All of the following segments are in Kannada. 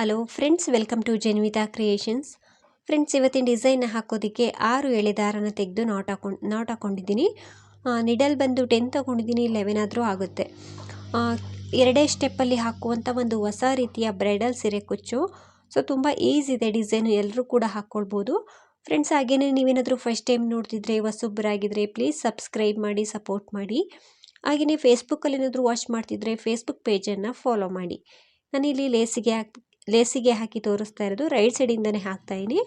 Hello friends welcome to Jenvitha creations friends ಇವತ್ತಿನ ಡಿಸೈನ್ ಹಾಕೋದಕ್ಕೆ ಆರು ಎಳೆ ದಾರನ ತೆಗೆದು ನಾಟ್ ಹಾಕೊಂಡು ನಾಟ್ ಹಾಕೊಂಡಿದ್ದೀನಿ. ನಿಡಲ್ ಬಂದು ಟೆನ್ ತೊಗೊಂಡಿದ್ದೀನಿ ಲೆವೆನ್ ಆದರೂ ಆಗುತ್ತೆ. ಎರಡೇ ಸ್ಟೆಪ್ಪಲ್ಲಿ ಹಾಕುವಂಥ ಒಂದು ಹೊಸ ರೀತಿಯ ಬ್ರೈಡಲ್ ಸೀರೆ ಕುಚ್ಚು. ಸೊ ತುಂಬ ಈಸಿ ಇದೆ ಡಿಸೈನು ಎಲ್ಲರೂ ಕೂಡ ಹಾಕ್ಕೊಳ್ಬೋದು ಫ್ರೆಂಡ್ಸ್ ಹಾಗೇನೇ ನೀವೇನಾದರೂ ಫಸ್ಟ್ ಟೈಮ್ ನೋಡ್ತಿದ್ರೆ ಹೊಸೊಬ್ಬರಾಗಿದ್ದರೆ ಪ್ಲೀಸ್ ಸಬ್ಸ್ಕ್ರೈಬ್ ಮಾಡಿ ಸಪೋರ್ಟ್ ಮಾಡಿ. ಹಾಗೆಯೇ ಫೇಸ್ಬುಕ್ಕಲ್ಲಿ ಏನಾದರೂ ವಾಚ್ ಮಾಡ್ತಿದ್ರೆ ಫೇಸ್ಬುಕ್ ಪೇಜನ್ನು ಫಾಲೋ ಮಾಡಿ. ನಾನಿಲ್ಲಿ ಲೇಸಿಗೆ ಹಾಕಿ ಲೇಸಿಗೆ ಹಾಕಿ ತೋರಿಸ್ತಾ ಇರೋದು. ರೈಟ್ ಸೈಡಿಂದನೇ ಹಾಕ್ತಾಯಿನಿ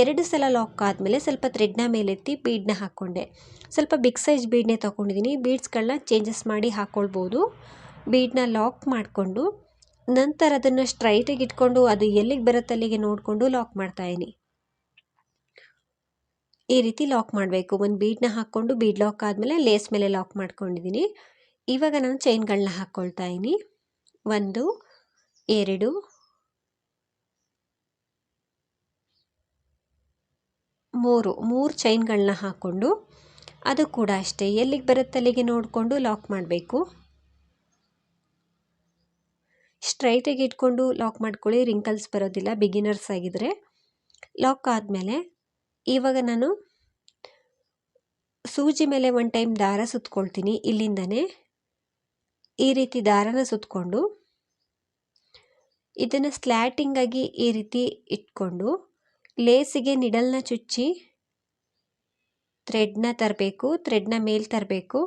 ಎರಡು ಸಲ ಲಾಕ್ ಆದಮೇಲೆ ಸ್ವಲ್ಪ ಥ್ರೆಡ್ನ ಮೇಲೆತ್ತಿ ಬೀಡ್ನ ಹಾಕ್ಕೊಂಡೆ ಸ್ವಲ್ಪ ಬಿಗ್ ಸೈಜ್ ಬೀಡನ್ನೇ ತೊಗೊಂಡಿದ್ದೀನಿ ಬೀಡ್ಸ್ಗಳನ್ನ ಚೇಂಜಸ್ ಮಾಡಿ ಹಾಕ್ಕೊಳ್ಬೋದು ಬೀಡನ್ನ ಲಾಕ್ ಮಾಡಿಕೊಂಡು, ನಂತರ ಅದನ್ನು ಸ್ಟ್ರೈಟಾಗಿ ಇಟ್ಕೊಂಡು, ಅದು ಎಲ್ಲಿಗೆ ಬರುತ್ತೆ ಅಲ್ಲಿಗೆ ನೋಡಿಕೊಂಡು ಲಾಕ್ ಮಾಡ್ತಾಯಿದ್ದೀನಿ ಈ ರೀತಿ ಲಾಕ್ ಮಾಡಬೇಕು. ಒಂದು ಬೀಡನ್ನ ಹಾಕ್ಕೊಂಡು ಬೀಡ್ ಲಾಕ್ ಆದಮೇಲೆ ಲೇಸ್ ಮೇಲೆ ಲಾಕ್ ಮಾಡ್ಕೊಂಡಿದ್ದೀನಿ ಇವಾಗ ನಾನು ಚೈನ್ಗಳನ್ನ ಹಾಕ್ಕೊಳ್ತಾ ಇದ್ದೀನಿ ಒಂದು, ಎರಡು ಮೂರು ಮೂರು ಚೈನ್ಗಳನ್ನ ಹಾಕ್ಕೊಂಡು ಅದು ಕೂಡ ಅಷ್ಟೇ. ಎಲ್ಲಿಗೆ ಬರುತ್ತೆ ಅಲ್ಲಿಗೆ ನೋಡಿಕೊಂಡು ಲಾಕ್ ಮಾಡಬೇಕು. ಸ್ಟ್ರೈಟಾಗಿ ಇಟ್ಕೊಂಡು ಲಾಕ್ ಮಾಡ್ಕೊಳ್ಳಿ. ರಿಂಕಲ್ಸ್ ಬರೋದಿಲ್ಲ. ಬಿಗಿನರ್ಸ್ ಆಗಿದ್ರೆ ಲಾಕ್ ಆದಮೇಲೆ ಇವಾಗ ನಾನು ಸೂಜಿ ಮೇಲೆ ಒನ್ ಟೈಮ್ ದಾರ ಸುತ್ಕೊಳ್ತೀನಿ. ಇಲ್ಲಿಂದನೇ ಈ ರೀತಿ ದಾರನ ಸುತ್ತಕೊಂಡು ಇದನ್ನು ಸ್ಲ್ಯಾಟಿಂಗಾಗಿ ಈ ರೀತಿ ಇಟ್ಕೊಂಡು ಲೇಸಿಗೆ ನಿಡಲ್ನ ಚುಚ್ಚಿ ಥ್ರೆಡ್ನ ತರಬೇಕು, ಥ್ರೆಡ್ನ ಮೇಲ್ ತರಬೇಕು.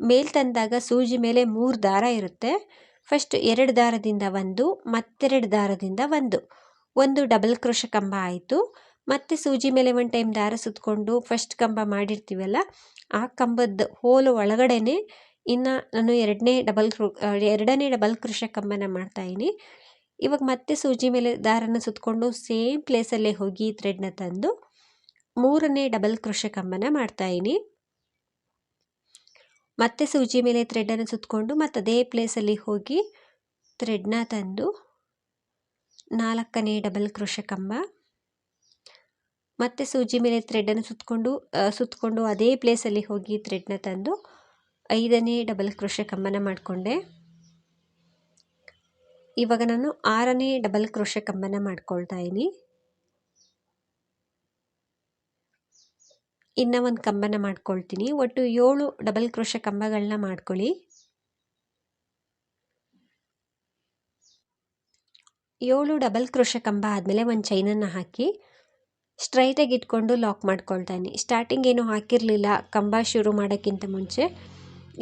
ಮೇಲ್ ತಂದಾಗ ಸೂಜಿ ಮೇಲೆ ಮೂರು ದಾರ ಇರುತ್ತೆ. ಫಸ್ಟ್ ಎರಡು ದಾರದಿಂದ ಒಂದು, ಮತ್ತೆರಡು ದಾರದಿಂದ ಒಂದು. ಒಂದು ಡಬಲ್ ಕ್ರೋಶ ಕಂಬ ಆಯಿತು. ಮತ್ತೆ ಸೂಜಿ ಮೇಲೆ ಒಂದು ಟೈಮ್ ದಾರ ಸುತ್ತಕೊಂಡು ಫಸ್ಟ್ ಕಂಬ ಮಾಡಿರ್ತೀವಲ್ಲ, ಆ ಕಂಬದ ಹೋಲು ಒಳಗಡೆನೆ ಇನ್ನು ನಾನು ಎರಡನೇ ಡಬಲ್ ಕ್ರೋ ಎರಡನೇ ಡಬಲ್ ಕೃಷ ಕಂಬನ ಮಾಡ್ತಾಯಿನಿ ಇವಾಗ ಮತ್ತೆ ಸೂಜಿ ಮೇಲೆ ದಾರನ ಸುತ್ತಕೊಂಡು ಸೇಮ್ ಪ್ಲೇಸಲ್ಲೇ ಹೋಗಿ ಥ್ರೆಡ್ನ ತಂದು ಮೂರನೇ ಡಬಲ್ ಕ್ರೋಶ ಕಂಬನ ಮಾಡ್ತಾಯಿನಿ ಮತ್ತೆ ಸೂಜಿ ಮೇಲೆ ಥ್ರೆಡನ್ನು ಸುತ್ತಕೊಂಡು ಮತ್ತೆ ಅದೇ ಪ್ಲೇಸಲ್ಲಿ ಹೋಗಿ ಥ್ರೆಡ್ನ ತಂದು ನಾಲ್ಕನೇ ಡಬಲ್ ಕ್ರೋಶ ಕಂಬ. ಮತ್ತೆ ಸೂಜಿ ಮೇಲೆ ಥ್ರೆಡನ್ನು ಸುತ್ತಕೊಂಡು ಸುತ್ತಕೊಂಡು ಅದೇ ಪ್ಲೇಸಲ್ಲಿ ಹೋಗಿ ಥ್ರೆಡ್ನ ತಂದು ಐದನೇ ಡಬಲ್ ಕ್ರೋಶ ಕಂಬನ ಮಾಡಿಕೊಂಡೆ. ಇವಾಗ ನಾನು ಆರನೇ ಡಬಲ್ ಕ್ರೋಶ ಕಂಬನ ಮಾಡ್ಕೊಳ್ತಾ ಇದ್ದೀನಿ. ಇನ್ನು ಒಂದು ಕಂಬನ ಮಾಡ್ಕೊಳ್ತೀನಿ. ಒಟ್ಟು ಏಳು ಡಬಲ್ ಕ್ರೋಶ ಕಂಬಗಳನ್ನ ಮಾಡ್ಕೊಳ್ಳಿ. ಏಳು ಡಬಲ್ ಕ್ರೋಶ ಕಂಬ ಆದಮೇಲೆ ಒಂದು ಚೈನನ್ನು ಹಾಕಿ ಸ್ಟ್ರೈಟಾಗಿ ಇಟ್ಕೊಂಡು ಲಾಕ್ ಮಾಡ್ಕೊಳ್ತಾ ಇದ್ದೀನಿ. ಸ್ಟಾರ್ಟಿಂಗ್ ಏನು ಹಾಕಿರಲಿಲ್ಲ, ಕಂಬ ಶುರು ಮಾಡೋಕ್ಕಿಂತ ಮುಂಚೆ.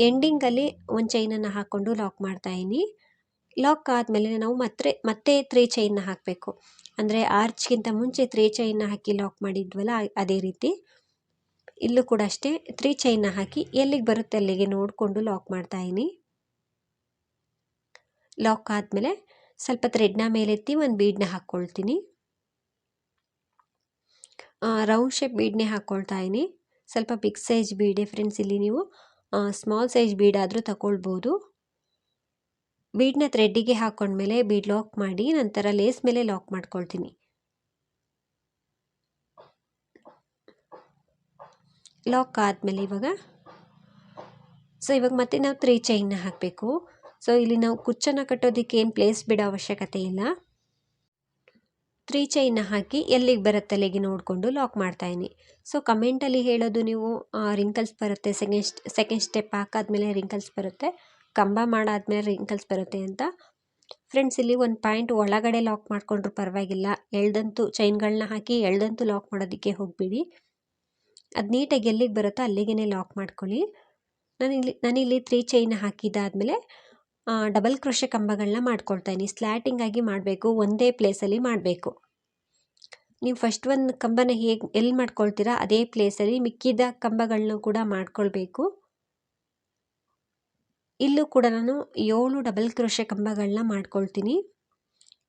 ಎಂಡಿಂಗಲ್ಲಿ ಒಂದು ಚೈನನ್ನು ಹಾಕ್ಕೊಂಡು ಲಾಕ್ ಮಾಡ್ತಾಯಿದ್ದೀನಿ ಲಾಕ್ ಆದಮೇಲೆ ನಾವು ಮತ್ತೆ ಮತ್ತೆ ತ್ರೀ ಚೈನ್ನ ಹಾಕಬೇಕು. ಅಂದರೆ ಆರ್ಚ್ಗಿಂತ ಮುಂಚೆ ತ್ರೀ ಚೈನ್ನ ಹಾಕಿ ಲಾಕ್ ಮಾಡಿದ್ವಲ್ಲ, ಅದೇ ರೀತಿ. ಇಲ್ಲೂ ಕೂಡ ಅಷ್ಟೇ ತ್ರೀ ಚೈನ್ನ ಹಾಕಿ ಎಲ್ಲಿಗೆ ಬರುತ್ತೆ ಅಲ್ಲಿಗೆ ನೋಡಿಕೊಂಡು ಲಾಕ್ ಮಾಡ್ತಾಯಿನಿ ಲಾಕ್ ಆದಮೇಲೆ ಸ್ವಲ್ಪ ಥ್ರೆಡ್ನ ಮೇಲೆತ್ತಿ ಒಂದು ಬೀಡನ್ನ ಹಾಕ್ಕೊಳ್ತೀನಿ ರೌಂಡ್ ಶೇಪ್ ಬೀಡನ್ನೇ ಹಾಕ್ಕೊಳ್ತಾ ಇದ್ದೀನಿ. ಸ್ವಲ್ಪ ಬಿಗ್ ಸೈಜ್ ಬೀಡೆ ಫ್ರೆಂಡ್ಸ್ ಇಲ್ಲಿ ನೀವು ಸ್ಮಾಲ್ ಸೈಜ್ ಬೀಡಾದರೂ ತಗೊಳ್ಬೋದು ಬೀಡನ್ನ ಥ್ರೆಡ್ಡಿಗೆ ಹಾಕೊಂಡ್ಮೇಲೆ ಬೀಡ್ ಲಾಕ್ ಮಾಡಿ ನಂತರ ಲೇಸ್ ಮೇಲೆ ಲಾಕ್ ಮಾಡ್ಕೊಳ್ತೀನಿ. ಲಾಕ್ ಆದಮೇಲೆ ಇವಾಗ ಸೊ ಇವಾಗ ಮತ್ತೆ ನಾವು ತ್ರೀ ಚೈನ್ನ ಹಾಕಬೇಕು. ಸೊ ಇಲ್ಲಿ ನಾವು ಕುಚ್ಚನ್ನು ಕಟ್ಟೋದಕ್ಕೆ ಏನು ಪ್ಲೇಸ್ ಬಿಡೋ ಅವಶ್ಯಕತೆ ಇಲ್ಲ. ತ್ರೀ ಚೈನ್ನ ಹಾಕಿ ಎಲ್ಲಿಗೆ ಬರುತ್ತೆ ಅಲ್ಲಿಗೆ ನೋಡಿಕೊಂಡು ಲಾಕ್ ಮಾಡ್ತಾಯಿನಿ ಸೊ ಕಮೆಂಟಲ್ಲಿ ಹೇಳೋದು ನೀವು ರಿಂಕಲ್ಸ್ ಬರುತ್ತೆ ಸೆಕೆಂಡ್ ಸೆಕೆಂಡ್ ಸ್ಟೆಪ್ ಹಾಕಾದ್ಮೇಲೆ ರಿಂಕಲ್ಸ್ ಬರುತ್ತೆ. ಕಂಬ ಮಾಡಾದ್ಮೇಲೆ ರಿಂಕಲ್ಸ್ ಬರುತ್ತೆ ಅಂತ. ಫ್ರೆಂಡ್ಸ್ ಇಲ್ಲಿ ಒಂದು ಪಾಯಿಂಟ್ ಒಳಗಡೆ ಲಾಕ್ ಮಾಡಿಕೊಂಡ್ರು ಪರವಾಗಿಲ್ಲ. ಎಳ್ದಂತೂ ಚೈನ್ಗಳನ್ನ ಹಾಕಿ ಎಳ್ದಂತೂ ಲಾಕ್ ಮಾಡೋದಕ್ಕೆ ಹೋಗಬೇಡಿ. ಅದು ನೀಟಾಗಿ ಎಲ್ಲಿಗೆ ಬರುತ್ತೋ ಅಲ್ಲಿಗೇ ಲಾಕ್ ಮಾಡ್ಕೊಳ್ಳಿ. ನಾನಿಲ್ಲಿ ನಾನಿಲ್ಲಿ ತ್ರೀ ಚೈನ್ ಹಾಕಿದ್ದಾದಮೇಲೆ ಡಬಲ್ ಕ್ರೋಶೆ ಕಂಬಗಳನ್ನ ಮಾಡ್ಕೊಳ್ತಾ ಇದ್ದೀನಿ. ಸ್ಲ್ಯಾಟಿಂಗ್ ಆಗಿ ಮಾಡಬೇಕು, ಒಂದೇ ಪ್ಲೇಸಲ್ಲಿ ಮಾಡಬೇಕು. ನೀವು ಫಸ್ಟ್ ಒಂದು ಕಂಬನ ಹೇಗೆ, ಎಲ್ಲಿ ಮಾಡ್ಕೊಳ್ತೀರಾ, ಅದೇ ಪ್ಲೇಸಲ್ಲಿ ಮಿಕ್ಕಿದ ಕಂಬಗಳನ್ನೂ ಕೂಡ ಮಾಡ್ಕೊಳ್ಬೇಕು. ಇಲ್ಲೂ ಕೂಡ ನಾನು ಏಳು ಡಬಲ್ ಕ್ರೋಶೆ ಕಂಬಗಳನ್ನ ಮಾಡ್ಕೊಳ್ತೀನಿ.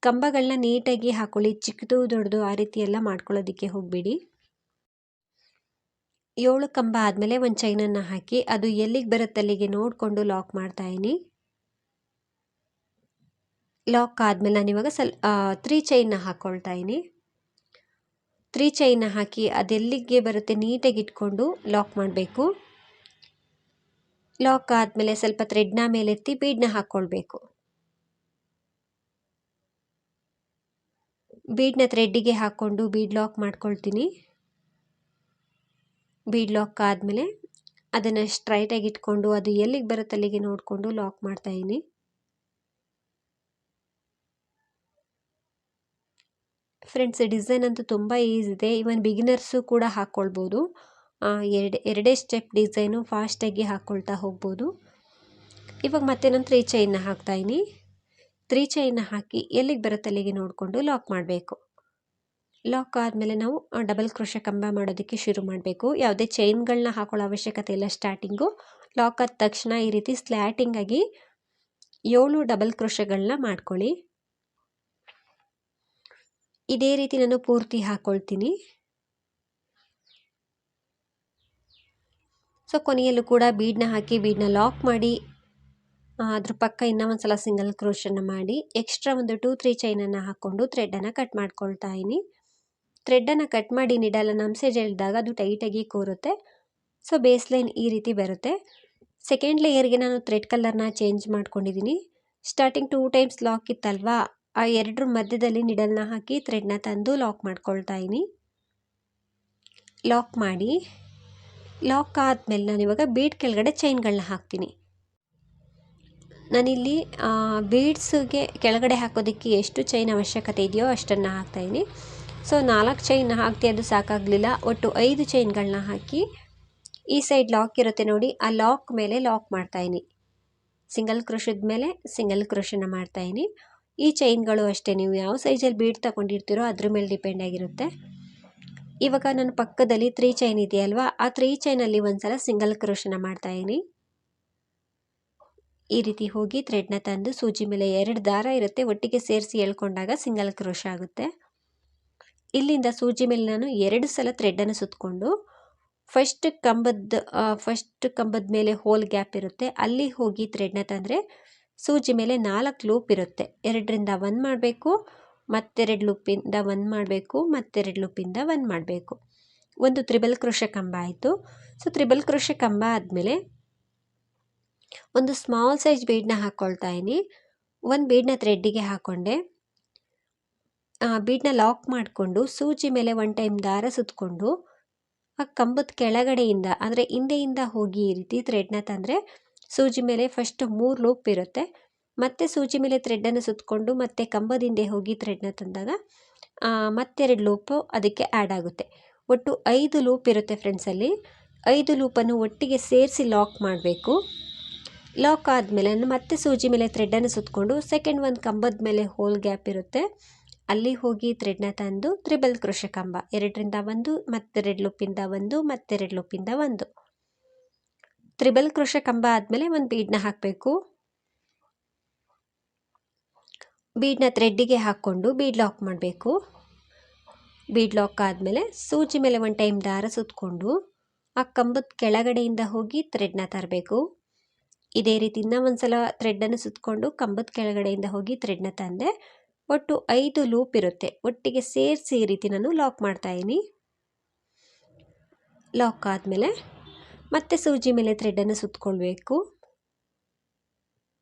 ಕಂಬಗಳನ್ನ ನೀಟಾಗಿ ಹಾಕೊಳ್ಳಿ, ಚಿಕ್ಕದು, ದೊಡ್ಡದು ಆ ರೀತಿ ಎಲ್ಲ ಮಾಡ್ಕೊಳ್ಳೋದಕ್ಕೆ ಹೋಗಬೇಡಿ. ಏಳು ಕಂಬ ಆದಮೇಲೆ ಒಂದು ಚೈನನ್ನು ಹಾಕಿ ಅದು ಎಲ್ಲಿಗೆ ಬರುತ್ತೆ ಅಲ್ಲಿಗೆ ನೋಡಿಕೊಂಡು ಲಾಕ್ ಮಾಡ್ತಾಯಿನಿ ಲಾಕ್ ಆದಮೇಲೆ ನಾನು ಇವಾಗ ಸ್ವಲ್ಪ ತ್ರೀ ಚೈನ್ನ ಹಾಕ್ಕೊಳ್ತಾ ಇದ್ದೀನಿ ತ್ರೀ ಚೈನ್ನ ಹಾಕಿ ಅದೆಲ್ಲಿಗೆ ಬರುತ್ತೆ ನೀಟಾಗಿ ಇಟ್ಕೊಂಡು ಲಾಕ್ ಮಾಡಬೇಕು. ಲಾಕ್ ಆದಮೇಲೆ ಸ್ವಲ್ಪ ಥ್ರೆಡ್ನ ಮೇಲೆತ್ತಿ ಬೀಡನ್ನ ಹಾಕ್ಕೊಳ್ಬೇಕು ಬೀಡನ್ನ ಥ್ರೆಡ್ಡಿಗೆ ಹಾಕ್ಕೊಂಡು ಬೀಡ್ ಲಾಕ್ ಮಾಡ್ಕೊಳ್ತೀನಿ. ಬೀಡ್ ಲಾಕ್ ಆದಮೇಲೆ ಅದನ್ನು ಸ್ಟ್ರೈಟಾಗಿ ಇಟ್ಕೊಂಡು ಅದು ಎಲ್ಲಿಗೆ ಬರುತ್ತೆ ಅಲ್ಲಿಗೆ ನೋಡಿಕೊಂಡು ಲಾಕ್ ಮಾಡ್ತಾಯಿದ್ದೀನಿ ಫ್ರೆಂಡ್ಸ್ ಡಿಸೈನ್ ಅಂತೂ ತುಂಬ ಈಸಿದೆ ಇವನ್ ಬಿಗಿನರ್ಸು ಕೂಡ ಹಾಕ್ಕೊಳ್ಬೋದು ಎರಡು, ಎರಡೇ ಸ್ಟೆಪ್ ಡಿಸೈನು ಫಾಸ್ಟಾಗಿ ಹಾಕ್ಕೊಳ್ತಾ ಹೋಗ್ಬೋದು. ಇವಾಗ ಮತ್ತೆ ನಾನು ತ್ರೀ ಚೈನ್ನ ಹಾಕ್ತಾಯಿನಿ ತ್ರೀ ಚೈನ್ನ ಹಾಕಿ ಎಲ್ಲಿಗೆ ಬರುತ್ತೆ ಅಲ್ಲಿಗೆ ನೋಡಿಕೊಂಡು ಲಾಕ್ ಮಾಡಬೇಕು. ಲಾಕ್ ಆದಮೇಲೆ ನಾವು ಡಬಲ್ ಕ್ರೋಶ ಕಂಬ ಮಾಡೋದಕ್ಕೆ ಶುರು ಮಾಡಬೇಕು. ಯಾವುದೇ ಚೈನ್ಗಳನ್ನ ಹಾಕೊಳ್ಳೋ ಅವಶ್ಯಕತೆ ಇಲ್ಲ ಸ್ಟಾರ್ಟಿಂಗು ಲಾಕ್ ಆದ ತಕ್ಷಣ ಈ ರೀತಿ ಸ್ಲ್ಯಾಟಿಂಗಾಗಿ ಏಳು ಡಬಲ್ ಕ್ರೋಶಗಳನ್ನ ಮಾಡ್ಕೊಳ್ಳಿ. ಇದೇ ರೀತಿ ನಾನು ಪೂರ್ತಿ ಹಾಕ್ಕೊಳ್ತೀನಿ ಸೊ ಕೊನೆಯಲ್ಲೂ ಕೂಡ ಬೀಡನ್ನ ಹಾಕಿ ಬೀಡನ್ನ ಲಾಕ್ ಮಾಡಿ ಅದ್ರ ಪಕ್ಕ ಇನ್ನೂ ಒಂದು ಸಲ ಸಿಂಗಲ್ ಕ್ರೋಶನ್ನು ಮಾಡಿ, ಎಕ್ಸ್ಟ್ರಾ ಒಂದು ಟೂ, ತ್ರೀ ಚೈನನ್ನು ಹಾಕ್ಕೊಂಡು ಥ್ರೆಡ್ಡನ್ನು ಕಟ್ ಮಾಡ್ಕೊಳ್ತಾ ಇದ್ದೀನಿ. ಥ್ರೆಡ್ಡನ್ನು ಕಟ್ ಮಾಡಿ ನಿಡಲ್ಲ ನಮ್ಸೇಜ್ ಎಳೆದಾಗ ಅದು ಟೈಟಾಗಿ ಕೂರುತ್ತೆ. ಸೊ ಬೇಸ್ ಲೈನ್ ಈ ರೀತಿ ಬರುತ್ತೆ. ಸೆಕೆಂಡ್ ಲೇಯರ್ಗೆ ನಾನು ಥ್ರೆಡ್ ಕಲರ್ನ ಚೇಂಜ್ ಮಾಡ್ಕೊಂಡಿದ್ದೀನಿ. ಸ್ಟಾರ್ಟಿಂಗ್ ಟೂ ಟೈಮ್ಸ್ ಲಾಕ್ ಇತ್ತಲ್ವಾ, ಆ ಎರಡರ ಮಧ್ಯದಲ್ಲಿ ನಿಡಲ್ನ ಹಾಕಿ ಥ್ರೆಡ್ನ ತಂದು ಲಾಕ್ ಮಾಡ್ಕೊಳ್ತಾ ಇದ್ದೀನಿ. ಲಾಕ್ ಮಾಡಿ ಲಾಕ್ ಆದಮೇಲೆ ನಾನು ಇವಾಗ ಬೀಡ್ ಕೆಳಗಡೆ ಚೈನ್ಗಳನ್ನ ಹಾಕ್ತೀನಿ. ನಾನಿಲ್ಲಿ ಬೀಡ್ಸ್ಗೆ ಕೆಳಗಡೆ ಹಾಕೋದಕ್ಕೆ ಎಷ್ಟು ಚೈನ್ ಅವಶ್ಯಕತೆ ಇದೆಯೋ ಅಷ್ಟನ್ನು ಹಾಕ್ತಾಯಿದ್ದೀನಿ ಸೊ ನಾಲ್ಕು ಚೈನ್ ಹಾಕ್ತಿ ಅದು ಸಾಕಾಗಲಿಲ್ಲ. ಒಟ್ಟು ಐದು ಚೈನ್ಗಳನ್ನ ಹಾಕಿ ಈ ಸೈಡ್ ಲಾಕ್ ಇರುತ್ತೆ ನೋಡಿ, ಆ ಲಾಕ್ ಮೇಲೆ ಲಾಕ್ ಮಾಡ್ತಾಯಿನಿ ಸಿಂಗಲ್ ಕ್ರೋಶದ ಮೇಲೆ ಸಿಂಗಲ್ ಕ್ರೋಶನ ಮಾಡ್ತಾಯಿನಿ ಈ ಚೈನ್ಗಳು ಅಷ್ಟೇ. ನೀವು ಯಾವ ಸೈಜಲ್ಲಿ ಬೀಡ್ ತಗೊಂಡಿರ್ತೀರೋ ಅದ್ರ ಮೇಲೆ ಡಿಪೆಂಡ್ ಆಗಿರುತ್ತೆ. ಇವಾಗ ನನ್ನ ಪಕ್ಕದಲ್ಲಿ ತ್ರೀ ಚೈನ್ ಇದೆಯಲ್ವಾ? ಆ ತ್ರೀ ಚೈನಲ್ಲಿ ಒಂದ್ಸಲ ಸಿಂಗಲ್ ಕ್ರೋಶನ ಮಾಡ್ತಾಯಿದ್ದೀನಿ ಈ ರೀತಿ ಹೋಗಿ ಥ್ರೆಡ್ನ ತಂದು ಸೂಜಿ ಮೇಲೆ ಎರಡು ದಾರ ಇರುತ್ತೆ. ಒಟ್ಟಿಗೆ ಸೇರಿಸಿ ಎಳ್ಕೊಂಡಾಗ ಸಿಂಗಲ್ ಕ್ರೋಶ ಆಗುತ್ತೆ. ಇಲ್ಲಿಂದ ಸೂಜಿ ಮೇಲೆ ನಾನು ಎರಡು ಸಲ ಥ್ರೆಡ್ಡನ್ನು ಸುತ್ತಕೊಂಡು ಫಸ್ಟ್ ಕಂಬದ ಫಸ್ಟ್ ಕಂಬದ ಮೇಲೆ ಹೋಲ್ ಗ್ಯಾಪ್ ಇರುತ್ತೆ. ಅಲ್ಲಿ ಹೋಗಿ ಥ್ರೆಡ್ನ ತಂದರೆ ಸೂಜಿ ಮೇಲೆ ನಾಲ್ಕು ಲೂಪ್ ಇರುತ್ತೆ. ಎರಡರಿಂದ ಒಂದು ಮಾಡಬೇಕು. ಮತ್ತೆರಡು ಲೂಪಿಂದ ಒಂದು ಮಾಡಬೇಕು, ಮತ್ತೆರಡು ಲೂಪಿಂದ ಒಂದು ಮಾಡಬೇಕು. ಒಂದು ತ್ರಿಬಲ್ ಕ್ರೋಶ ಕಂಬ ಆಯಿತು. ಸೊ ತ್ರಿಬಲ್ ಕ್ರೋಶ ಕಂಬ ಆದಮೇಲೆ ಒಂದು ಸ್ಮಾಲ್ ಸೈಜ್ ಬೀಡನ್ನ ಹಾಕ್ಕೊಳ್ತಾ ಇದ್ದೀನಿ. ಒಂದು ಬೀಡನ್ನ ಥ್ರೆಡ್ಡಿಗೆ ಹಾಕ್ಕೊಂಡೆ ಬೀಡನ್ನ ಲಾಕ್ ಮಾಡಿಕೊಂಡು ಸೂಜಿ ಮೇಲೆ ಒನ್ ಟೈಮ್ ದಾರ ಸುತ್ತಕೊಂಡು ಆ ಕಂಬದ ಕೆಳಗಡೆಯಿಂದ, ಅಂದರೆ ಹಿಂದೆಯಿಂದ ಹೋಗಿ ಈ ರೀತಿ ಥ್ರೆಡ್ನ ತಂದರೆ ಸೂಜಿ ಮೇಲೆ ಫಸ್ಟ್ ಮೂರು ಲೂಪ್ ಇರುತ್ತೆ. ಮತ್ತೆ ಸೂಜಿ ಮೇಲೆ ಥ್ರೆಡ್ಡನ್ನು ಸುತ್ತಕೊಂಡು ಮತ್ತೆ ಕಂಬದಿಂದ ಹೋಗಿ ಥ್ರೆಡ್ನ ತಂದಾಗ ಮತ್ತೆರಡು ಲೂಪು ಅದಕ್ಕೆ ಆ್ಯಡ್ ಆಗುತ್ತೆ. ಒಟ್ಟು ಐದು ಲೂಪ್ ಇರುತ್ತೆ ಫ್ರೆಂಡ್ಸಲ್ಲಿ ಐದು ಲೂಪನ್ನು ಒಟ್ಟಿಗೆ ಸೇರಿಸಿ ಲಾಕ್ ಮಾಡಬೇಕು. ಲಾಕ್ ಆದಮೇಲೆ ಮತ್ತೆ ಸೂಜಿ ಮೇಲೆ ಥ್ರೆಡ್ಡನ್ನು ಸುತ್ತಕೊಂಡು ಸೆಕೆಂಡ್ ಒಂದು ಕಂಬದ ಮೇಲೆ ಹೋಲ್ ಗ್ಯಾಪ್ ಇರುತ್ತೆ. ಅಲ್ಲಿ ಹೋಗಿ ಥ್ರೆಡ್ನ ತಂದು ತ್ರಿಬಲ್ ಕೃಷಿ ಕಂಬ, ಎರಡರಿಂದ ಒಂದು, ಮತ್ತೆರಡು ಲೂಪಿಂದ ಒಂದು, ಮತ್ತೆರಡು ಲೂಪಿಂದ ಒಂದು. ತ್ರಿಬಲ್ ಕೃಷ ಕಂಬ ಆದಮೇಲೆ ಒಂದು ಬೀಡನ್ನ ಹಾಕಬೇಕು. ಬೀಡನ್ನ ಥ್ರೆಡ್ಡಿಗೆ ಹಾಕ್ಕೊಂಡು ಬೀಡ್ ಲಾಕ್ ಮಾಡಬೇಕು. ಬೀಡ್ ಲಾಕ್ ಆದಮೇಲೆ ಸೂಜಿ ಮೇಲೆ ಒಂದು ಟೈಮ್ ದಾರ ಸುತ್ತಕೊಂಡು ಆ ಕಂಬದ ಕೆಳಗಡೆಯಿಂದ ಹೋಗಿ ಥ್ರೆಡ್ನ ತರಬೇಕು. ಇದೇ ರೀತಿ ಇನ್ನೂ ಒಂದು ಸಲ ಥ್ರೆಡ್ಡನ್ನು ಸುತ್ತಕೊಂಡು ಕಂಬದ ಕೆಳಗಡೆಯಿಂದ ಹೋಗಿ ಥ್ರೆಡ್ನ ತಂದೆ ಒಟ್ಟು ಐದು ಲೂಪ್ ಇರುತ್ತೆ. ಒಟ್ಟಿಗೆ ಸೇರಿಸಿ ಈ ರೀತಿ ನಾನು ಲಾಕ್ ಮಾಡ್ತಾಯಿದ್ದೀನಿ ಲಾಕ್ ಆದಮೇಲೆ ಮತ್ತೆ ಸೂಜಿ ಮೇಲೆ ಥ್ರೆಡ್ಡನ್ನು ಸುತ್ತಕೊಳ್ಬೇಕು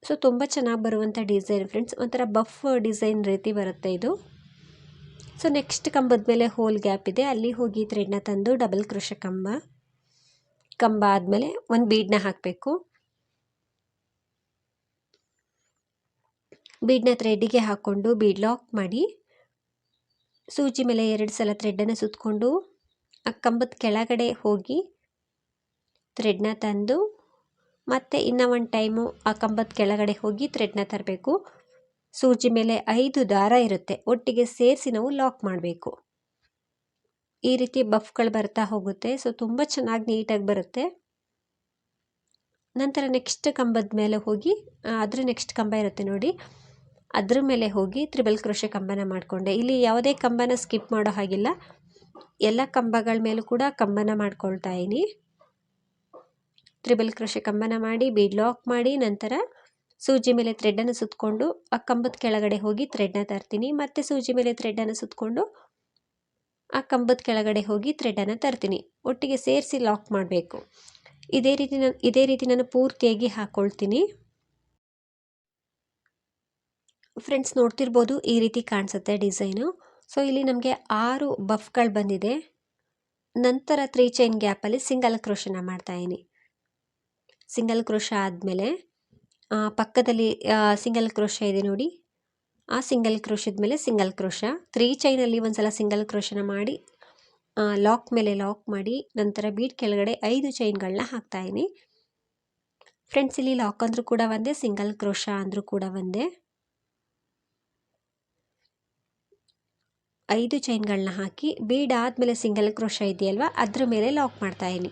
ಸೊ ತುಂಬ ಚೆನ್ನಾಗಿ ಬರುವಂಥ ಡಿಸೈನ್ ಫ್ರೆಂಡ್ಸ್, ಒಂಥರ ಬಫ್ ಡಿಸೈನ್ ರೀತಿ ಬರುತ್ತೆ ಇದು. ಸೊ ನೆಕ್ಸ್ಟ್ ಕಂಬದ ಮೇಲೆ ಹೋಲ್ ಗ್ಯಾಪ್ ಇದೆ, ಅಲ್ಲಿ ಹೋಗಿ ಥ್ರೆಡ್ನ ತಂದು ಡಬಲ್ ಕೃಷ ಕಂಬ ಕಂಬ ಆದಮೇಲೆ ಒಂದು ಬೀಡನ್ನ ಹಾಕಬೇಕು. ಬೀಡನ್ನ ಥ್ರೆಡ್ಡಿಗೆ ಹಾಕ್ಕೊಂಡು ಬೀಡ್ ಲಾಕ್ ಮಾಡಿ, ಸೂಜಿ ಮೇಲೆ ಎರಡು ಸಲ ಥ್ರೆಡ್ಡನ್ನು ಸುತ್ತಕೊಂಡು ಆ ಕಂಬದ ಕೆಳಗಡೆ ಹೋಗಿ ಥ್ರೆಡ್ನ ತಂದು ಮತ್ತೆ ಇನ್ನೂ ಒಂದು ಟೈಮು ಆ ಕಂಬದ ಕೆಳಗಡೆ ಹೋಗಿ ಥ್ರೆಡ್ನ ತರಬೇಕು. ಸೂಜಿ ಮೇಲೆ ಐದು ದಾರ ಇರುತ್ತೆ. ಒಟ್ಟಿಗೆ ಸೇರಿಸಿ ನಾವು ಲಾಕ್ ಮಾಡಬೇಕು. ಈ ರೀತಿ ಬಫ್ಗಳು ಬರ್ತಾ ಹೋಗುತ್ತೆ. ಸೊ ತುಂಬ ಚೆನ್ನಾಗಿ ನೀಟಾಗಿ ಬರುತ್ತೆ. ನಂತರ ನೆಕ್ಸ್ಟ್ ಕಂಬದ ಮೇಲೆ ಹೋಗಿ ಅದ್ರ ನೆಕ್ಸ್ಟ್ ಕಂಬ ಇರುತ್ತೆ ನೋಡಿ. ಅದ್ರ ಮೇಲೆ ಹೋಗಿ ತ್ರಿಬಲ್ ಕೃಷಿ ಕಂಬನ ಮಾಡಿಕೊಂಡೆ. ಇಲ್ಲಿ ಯಾವುದೇ ಕಂಬನ ಸ್ಕಿಪ್ ಮಾಡೋ ಹಾಗಿಲ್ಲ. ಎಲ್ಲ ಕಂಬಗಳ ಮೇಲೂ ಕೂಡ ಕಂಬನ ಮಾಡ್ಕೊಳ್ತಾ ಇದ್ದೀನಿ ತ್ರಿಬಲ್ ಕ್ರೋಶೆ ಕಂಬನ ಮಾಡಿ, ಬೀಡ್ ಲಾಕ್ ಮಾಡಿ, ನಂತರ ಸೂಜಿ ಮೇಲೆ ಥ್ರೆಡ್ಡನ್ನು ಸುತ್ತಕೊಂಡು ಆ ಕಂಬದ ಕೆಳಗಡೆ ಹೋಗಿ ಥ್ರೆಡ್ನ ತರ್ತೀನಿ. ಮತ್ತೆ ಸೂಜಿ ಮೇಲೆ ಥ್ರೆಡ್ಡನ್ನು ಸುತ್ತಕೊಂಡು ಆ ಕಂಬದ ಕೆಳಗಡೆ ಹೋಗಿ ಥ್ರೆಡ್ಡನ್ನು ತರ್ತೀನಿ. ಒಟ್ಟಿಗೆ ಸೇರಿಸಿ ಲಾಕ್ ಮಾಡಬೇಕು. ಇದೇ ರೀತಿ ನಾನು, ಇದೇ ರೀತಿ ನಾನು ಪೂರ್ತಿಯಾಗಿ ಹಾಕ್ಕೊಳ್ತೀನಿ ಫ್ರೆಂಡ್ಸ್, ನೋಡ್ತಿರ್ಬೋದು ಈ ರೀತಿ ಕಾಣಿಸುತ್ತೆ ಡಿಸೈನು. ಸೊ, ಇಲ್ಲಿ ನಮಗೆ ಆರು ಬಫ್ಗಳು ಬಂದಿದೆ. ನಂತರ ತ್ರೀ ಚೈನ್ ಗ್ಯಾಪಲ್ಲಿ ಸಿಂಗಲ್ ಕ್ರೋಶನ ಮಾಡ್ತಾಯಿನಿ ಸಿಂಗಲ್ ಕ್ರೋಶ ಆದಮೇಲೆ ಪಕ್ಕದಲ್ಲಿ ಸಿಂಗಲ್ ಕ್ರೋಶ ಇದೆ ನೋಡಿ. ಆ ಸಿಂಗಲ್ ಕ್ರೋಶದ ಮೇಲೆ ಸಿಂಗಲ್ ಕ್ರೋಶ. ತ್ರೀ ಚೈನಲ್ಲಿ ಒಂದು ಸಲ ಸಿಂಗಲ್ ಕ್ರೋಶನ ಮಾಡಿ ಲಾಕ್ ಮೇಲೆ ಲಾಕ್ ಮಾಡಿ, ನಂತರ ಬೀಟ್ ಕೆಳಗಡೆ ಐದು ಚೈನ್ಗಳನ್ನ ಹಾಕ್ತಾಯಿದ್ದೀನಿ ಫ್ರೆಂಡ್ಸ್, ಇಲ್ಲಿ ಲಾಕ್ ಅಂದರೂ ಕೂಡ ಒಂದೇ, ಸಿಂಗಲ್ ಕ್ರೋಶ ಅಂದರೂ ಕೂಡ ಒಂದೇ. ಐದು ಚೈನ್ಗಳನ್ನ ಹಾಕಿ, ಬೀಡ್ ಆದಮೇಲೆ ಸಿಂಗಲ್ ಕ್ರೋಶ ಇದೆಯಲ್ವ, ಅದ್ರ ಮೇಲೆ ಲಾಕ್ ಮಾಡ್ತಾಯಿನಿ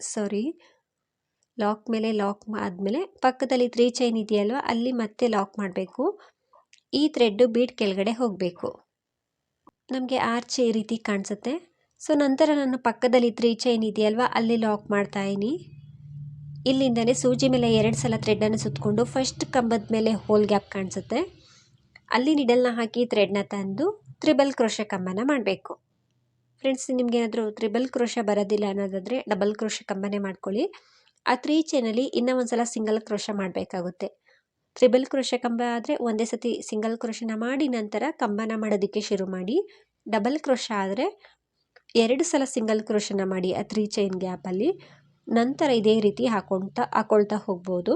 ಸಾರಿ ಲಾಕ್ ಮೇಲೆ ಲಾಕ್ ಆದಮೇಲೆ ಪಕ್ಕದಲ್ಲಿ ತ್ರೀ ಚೈನ್ ಇದೆಯಲ್ವ, ಅಲ್ಲಿ ಮತ್ತೆ ಲಾಕ್ ಮಾಡಬೇಕು. ಈ ಥ್ರೆಡ್ಡು ಬೀಟ್ ಕೆಳಗಡೆ ಹೋಗಬೇಕು. ನಮಗೆ ಆರ್ಚ್ ಈ ರೀತಿ ಕಾಣಿಸುತ್ತೆ. ಸೊ ನಂತರ ನಾನು ಪಕ್ಕದಲ್ಲಿ ತ್ರೀ ಚೈನ್ ಇದೆಯಲ್ವ, ಅಲ್ಲಿ ಲಾಕ್ ಮಾಡ್ತಾಯಿನಿ ಇಲ್ಲಿಂದಲೇ ಸೂಜಿ ಮೇಲೆ ಎರಡು ಸಲ ಥ್ರೆಡ್ಡನ್ನು ಸುತ್ತಕೊಂಡು ಫಸ್ಟ್ ಕಂಬದ ಮೇಲೆ ಹೋಲ್ ಗ್ಯಾಪ್ ಕಾಣಿಸುತ್ತೆ. ಅಲ್ಲಿ ನಿಡಲ್ನ ಹಾಕಿ ಥ್ರೆಡ್ನ ತಂದು ತ್ರಿಬಲ್ ಕ್ರೋಶ ಕಂಬನ ಮಾಡಬೇಕು. ಫ್ರೆಂಡ್ಸ್ ನಿಮಗೇನಾದರೂ ತ್ರಿಬಲ್ ಕ್ರೋಶ ಬರೋದಿಲ್ಲ ಅನ್ನೋದಾದರೆ ಡಬಲ್ ಕ್ರೋಶ ಕಂಬನೆ ಮಾಡ್ಕೊಳ್ಳಿ. ಆ ತ್ರೀ ಚೈನಲ್ಲಿ ಇನ್ನೂ ಒಂದು ಸಲ ಸಿಂಗಲ್ ಕ್ರೋಶ ಮಾಡಬೇಕಾಗುತ್ತೆ. ತ್ರಿಬಲ್ ಕ್ರೋಶ ಕಂಬ ಆದರೆ ಒಂದೇ ಸತಿ ಸಿಂಗಲ್ ಕ್ರೋಶನ ಮಾಡಿ ನಂತರ ಕಂಬನ ಮಾಡೋದಕ್ಕೆ ಶುರು ಮಾಡಿ. ಡಬಲ್ ಕ್ರೋಶ ಆದರೆ ಎರಡು ಸಲ ಸಿಂಗಲ್ ಕ್ರೋಶನ ಮಾಡಿ ಆ ತ್ರೀ ಚೈನ್ ಗ್ಯಾಪಲ್ಲಿ ನಂತರ ಇದೇ ರೀತಿ ಹಾಕೊಳ್ತಾ ಹಾಕೊಳ್ತಾ ಹೋಗ್ಬೋದು.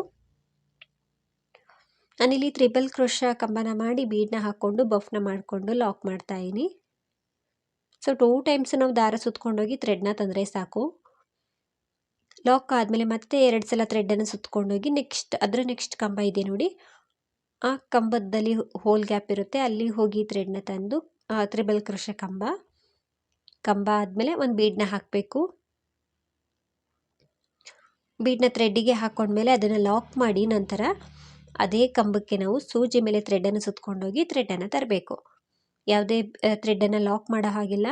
ನಾನಿಲ್ಲಿ ತ್ರಿಬಲ್ ಕ್ರೋಶ ಕಂಬನ ಮಾಡಿ ಬೀಡನ್ನ ಹಾಕ್ಕೊಂಡು ಬಫ್ನ ಮಾಡಿಕೊಂಡು ಲಾಕ್ ಮಾಡ್ತಾಯಿನಿ ಸೊ ಟೂ ಟೈಮ್ಸ್ ನಾವು ದಾರ ಸುತ್ಕೊಂಡೋಗಿ ಥ್ರೆಡ್ನ ತಂದರೆ ಸಾಕು. ಲಾಕ್ ಆದಮೇಲೆ ಮತ್ತೆ ಎರಡು ಸಲ ಥ್ರೆಡ್ಡನ್ನು ಸುತ್ಕೊಂಡೋಗಿ ನೆಕ್ಸ್ಟ್ ಅದರ ನೆಕ್ಸ್ಟ್ ಕಂಬ ಇದೆ ನೋಡಿ. ಆ ಕಂಬದಲ್ಲಿ ಹೋಲ್ ಗ್ಯಾಪ್ ಇರುತ್ತೆ. ಅಲ್ಲಿ ಹೋಗಿ ಥ್ರೆಡ್ನ ತಂದು ತ್ರಿಬಲ್ ಕೃಷ ಕಂಬ. ಕಂಬ ಆದಮೇಲೆ ಒಂದು ಬೀಡನ್ನ ಹಾಕಬೇಕು. ಬೀಡ್ನ ಥ್ರೆಡ್ಡಿಗೆ ಹಾಕೊಂಡ್ಮೇಲೆ ಅದನ್ನು ಲಾಕ್ ಮಾಡಿ ನಂತರ ಅದೇ ಕಂಬಕ್ಕೆ ನಾವು ಸೂಜಿ ಮೇಲೆ ಥ್ರೆಡ್ಡನ್ನು ಸುತ್ಕೊಂಡೋಗಿ ಥ್ರೆಡ್ಡನ್ನು ತರಬೇಕು. ಯಾವುದೇ ಥ್ರೆಡ್ಡನ್ನು ಲಾಕ್ ಮಾಡೋ ಹಾಗಿಲ್ಲ.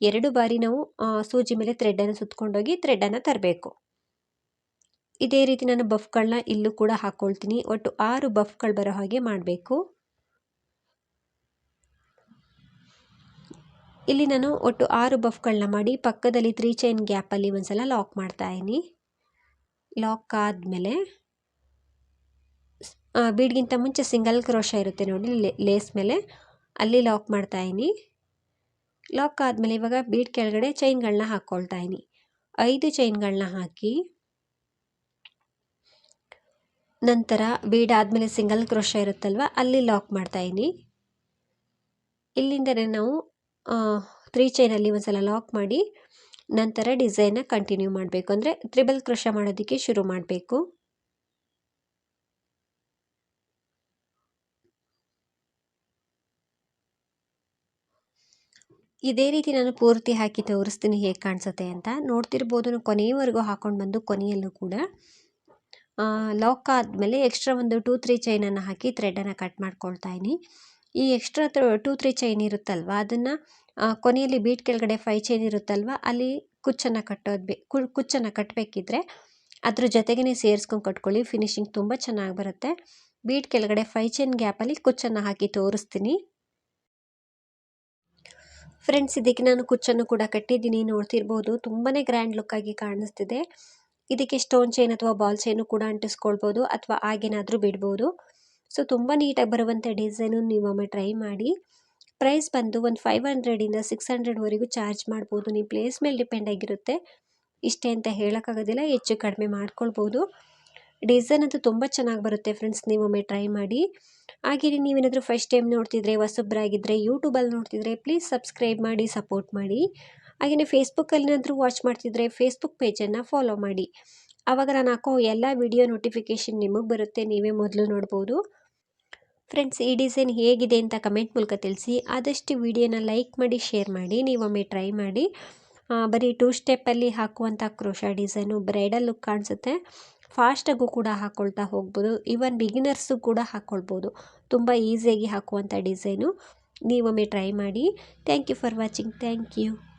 ಎರಡು ಬಾರಿ ನಾವು ಸೂಜಿ ಮೇಲೆ ಥ್ರೆಡ್ಡನ್ನು ಸುತ್ಕೊಂಡೋಗಿ ಥ್ರೆಡ್ಡನ್ನು ತರಬೇಕು. ಇದೇ ರೀತಿ ನಾನು ಬಫ್ಗಳನ್ನ ಇಲ್ಲೂ ಕೂಡ ಹಾಕ್ಕೊಳ್ತೀನಿ ಒಟ್ಟು ಆರು ಬಫ್ಗಳು ಬರೋ ಹಾಗೆ ಮಾಡಬೇಕು. ಇಲ್ಲಿ ನಾನು ಒಟ್ಟು ಆರು ಬಫ್ಗಳನ್ನ ಮಾಡಿ ಪಕ್ಕದಲ್ಲಿ ತ್ರೀ ಚೈನ್ ಗ್ಯಾಪಲ್ಲಿ ಒಂದ್ಸಲ ಲಾಕ್ ಮಾಡ್ತಾಯಿನಿ ಲಾಕ್ ಆದಮೇಲೆ ಬೀಡ್ಗಿಂತ ಮುಂಚೆ ಸಿಂಗಲ್ ಕ್ರೋಶ ಇರುತ್ತೆ ನೋಡಿ ಲೇಸ್ ಮೇಲೆ. ಅಲ್ಲಿ ಲಾಕ್ ಮಾಡ್ತಾಯಿನಿ ಲಾಕ್ ಆದಮೇಲೆ ಇವಾಗ ಬೀಡ್ ಕೆಳಗಡೆ ಚೈನ್ಗಳನ್ನ ಹಾಕ್ಕೊಳ್ತಾ ಇದ್ದೀನಿ. ಐದು ಚೈನ್ಗಳನ್ನ ಹಾಕಿ, ನಂತರ ಬೀಡ್ ಆದಮೇಲೆ ಸಿಂಗಲ್ ಕ್ರೋಶ ಇರುತ್ತಲ್ವ, ಅಲ್ಲಿ ಲಾಕ್ ಮಾಡ್ತಾಯಿನಿ ಇಲ್ಲಿಂದಲೇ ನಾವು ತ್ರೀ ಚೈನಲ್ಲಿ ಒಂದು ಸಲ ಲಾಕ್ ಮಾಡಿ, ನಂತರ ಡಿಸೈನ್ನ ಕಂಟಿನ್ಯೂ ಮಾಡಬೇಕು. ಅಂದರೆ ತ್ರಿಬಲ್ ಕ್ರೋಶ ಮಾಡೋದಕ್ಕೆ ಶುರು ಮಾಡಬೇಕು. ಇದೇ ರೀತಿ ನಾನು ಪೂರ್ತಿ ಹಾಕಿ ತೋರಿಸ್ತೀನಿ ಹೇಗೆ ಕಾಣಿಸುತ್ತೆ ಅಂತ. ನೋಡ್ತಿರ್ಬೋದು ಕೊನೆಯವರೆಗೂ ಹಾಕೊಂಡು ಬಂದು ಕೊನೆಯಲ್ಲೂ ಕೂಡ. ಲಾಕ್ ಆದಮೇಲೆ ಎಕ್ಸ್ಟ್ರಾ ಒಂದು ಟೂ ತ್ರೀ ಚೈನನ್ನು ಹಾಕಿ ಥ್ರೆಡನ್ನು ಕಟ್ ಮಾಡ್ಕೊಳ್ತಾ ಇದ್ದೀನಿ. ಈ ಎಕ್ಸ್ಟ್ರಾ ಟೂ ತ್ರೀ ಚೈನ್ ಇರುತ್ತಲ್ವ, ಅದನ್ನು ಕೊನೆಯಲ್ಲಿ ಬೀಟ್ ಕೆಳಗಡೆ ಫೈ ಚೈನ್ ಇರುತ್ತಲ್ವ, ಅಲ್ಲಿ ಕುಚ್ಚನ್ನು ಕಟ್ಟೋದು ಬೇ ಕುಚ್ಚನ್ನು ಕಟ್ಟಬೇಕಿದ್ರೆ ಅದ್ರ ಜೊತೆಗೇ ಸೇರಿಸ್ಕೊಂಡು ಕಟ್ಕೊಳ್ಳಿ ಫಿನಿಶಿಂಗ್ ತುಂಬ ಚೆನ್ನಾಗಿ ಬರುತ್ತೆ. ಬೀಟ್ ಕೆಳಗಡೆ ಫೈ ಚೈನ್ ಗ್ಯಾಪಲ್ಲಿ ಕುಚ್ಚನ್ನು ಹಾಕಿ ತೋರಿಸ್ತೀನಿ. ಫ್ರೆಂಡ್ಸ್ ಇದಕ್ಕೆ ನಾನು ಕುಚ್ಚನ್ನು ಕೂಡ ಕಟ್ಟಿದ್ದೀನಿ. ನೋಡ್ತಿರ್ಬೋದು ತುಂಬಾ ಗ್ರ್ಯಾಂಡ್ ಲುಕ್ಕಾಗಿ ಕಾಣಿಸ್ತಿದೆ. ಇದಕ್ಕೆ ಸ್ಟೋನ್ ಚೈನ್ ಅಥವಾ ಬಾಲ್ ಚೈನು ಕೂಡ ಅಂಟಿಸ್ಕೊಳ್ಬೋದು ಅಥವಾ ಆಗೇನಾದರೂ ಬಿಡ್ಬೋದು. ಸೊ ತುಂಬ ನೀಟಾಗಿ ಬರುವಂಥ ಡಿಸೈನು ನೀವೊಮ್ಮೆ ಟ್ರೈ ಮಾಡಿ. ಪ್ರೈಸ್ ಬಂದು ಒಂದು ಫೈವ್ ಹಂಡ್ರೆಡಿಂದ ಸಿಕ್ಸ್ ಹಂಡ್ರೆಡ್ವರೆಗೂ ಚಾರ್ಜ್ ಮಾಡ್ಬೋದು. ನೀವು ಪ್ಲೇಸ್ ಮೇಲೆ ಡಿಪೆಂಡ್ ಆಗಿರುತ್ತೆ. ಇಷ್ಟೇ ಅಂತ ಹೇಳೋಕ್ಕಾಗೋದಿಲ್ಲ, ಹೆಚ್ಚು ಕಡಿಮೆ ಮಾಡ್ಕೊಳ್ಬೋದು. ಡಿಸೈನ್ ಅಂತೂ ತುಂಬ ಚೆನ್ನಾಗಿ ಬರುತ್ತೆ ಫ್ರೆಂಡ್ಸ್ ನೀವೊಮ್ಮೆ ಟ್ರೈ ಮಾಡಿ. ಹಾಗೆಯೇ ನೀವೇನಾದರೂ ಫಸ್ಟ್ ಟೈಮ್ ನೋಡ್ತಿದ್ರೆ ಹೊಸಬ್ರಾಗಿದ್ದರೆ ಯೂಟ್ಯೂಬಲ್ಲಿ ನೋಡ್ತಿದ್ರೆ ಪ್ಲೀಸ್ ಸಬ್ಸ್ಕ್ರೈಬ್ ಮಾಡಿ ಸಪೋರ್ಟ್ ಮಾಡಿ. ಹಾಗೆಯೇ ಫೇಸ್ಬುಕ್ಕಲ್ಲಿನಾದರೂ ವಾಚ್ ಮಾಡ್ತಿದ್ರೆ ಫೇಸ್ಬುಕ್ ಪೇಜನ್ನು ಫಾಲೋ ಮಾಡಿ. ಆವಾಗ ನಾನು ಹಾಕೋ ಎಲ್ಲ ವಿಡಿಯೋ ನೋಟಿಫಿಕೇಷನ್ ನಿಮಗೆ ಬರುತ್ತೆ, ನೀವೇ ಮೊದಲು ನೋಡ್ಬೋದು. ಫ್ರೆಂಡ್ಸ್ ಈ ಡಿಸೈನ್ ಹೇಗಿದೆ ಅಂತ ಕಮೆಂಟ್ ಮೂಲಕ ತಿಳಿಸಿ. ಆದಷ್ಟು ವಿಡಿಯೋನ ಲೈಕ್ ಮಾಡಿ ಶೇರ್ ಮಾಡಿ ನೀವೊಮ್ಮೆ ಟ್ರೈ ಮಾಡಿ. ಬರೀ ಟೂ ಸ್ಟೆಪ್ಪಲ್ಲಿ ಹಾಕುವಂಥ ಕ್ರೋಶಾ ಡಿಸೈನು ಬ್ರೈಡಲ್ ಲುಕ್ ಕಾಣಿಸುತ್ತೆ. ಫಾಸ್ಟಾಗೂ ಕೂಡ ಹಾಕ್ಕೊಳ್ತಾ ಹೋಗ್ಬೋದು. ಈವನ್ ಬಿಗಿನರ್ಸು ಕೂಡ ಹಾಕ್ಕೊಳ್ಬೋದು ತುಂಬ ಈಸಿಯಾಗಿ ಹಾಕುವಂಥ ಡಿಸೈನು ನೀವೊಮ್ಮೆ ಟ್ರೈ ಮಾಡಿ. Thank you for watching. Thank you.